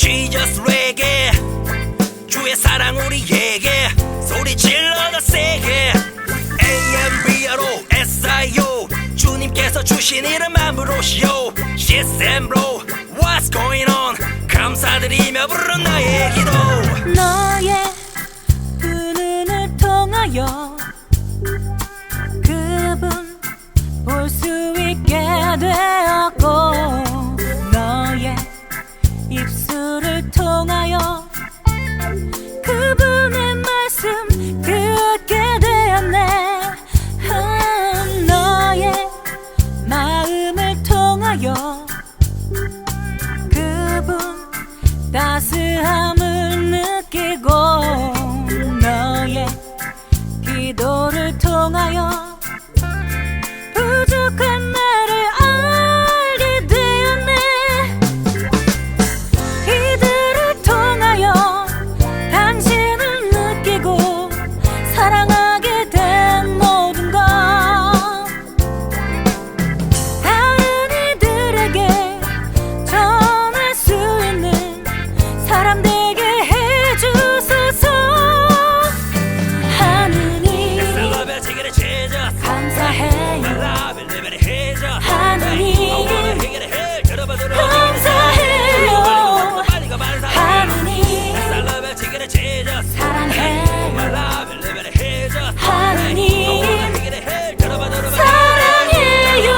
Jesus reggae. 주의 사랑 우리에게. 소리 질러 더 세게. AMBRO SIO 주님께서 주신 이름 함부로시오. Shit and blow What's going on? 감사드리며 부른 나의 기도. 너의 눈을 통하여 그분 볼 수 있게 돼. 따스함을 느끼고 감사해요. 사랑해요.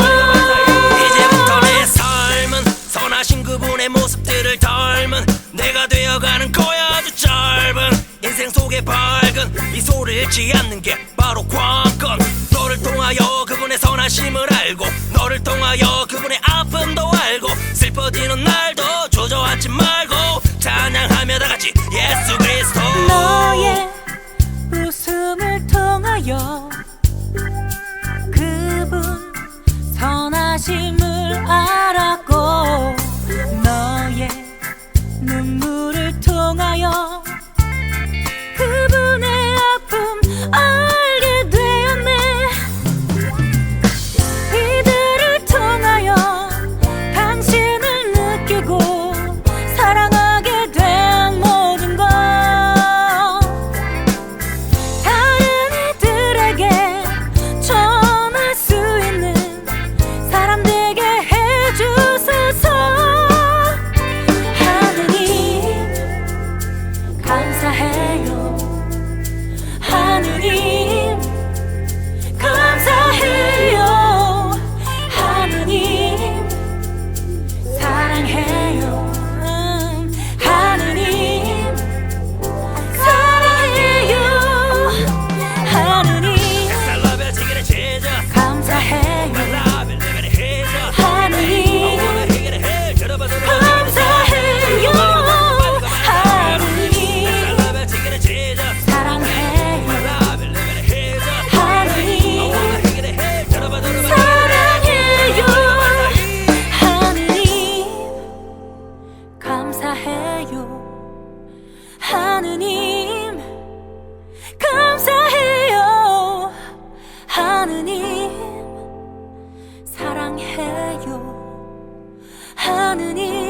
이제부터 내 삶은 선하신 그분의 모습들을 닮은 내가 되어가는 거야 아주 짧은 인생 밝은 잃지 않는 게 바로 너를 통하여 그분의 선하심을 알고 너를 통하여 그분의 아픔도 알고 슬퍼지는 날도 조져하지 말고 찬양하며 다 같이 예수 그리스도. 너의 웃음을 통하여 그분 선하심을 알아. 하느님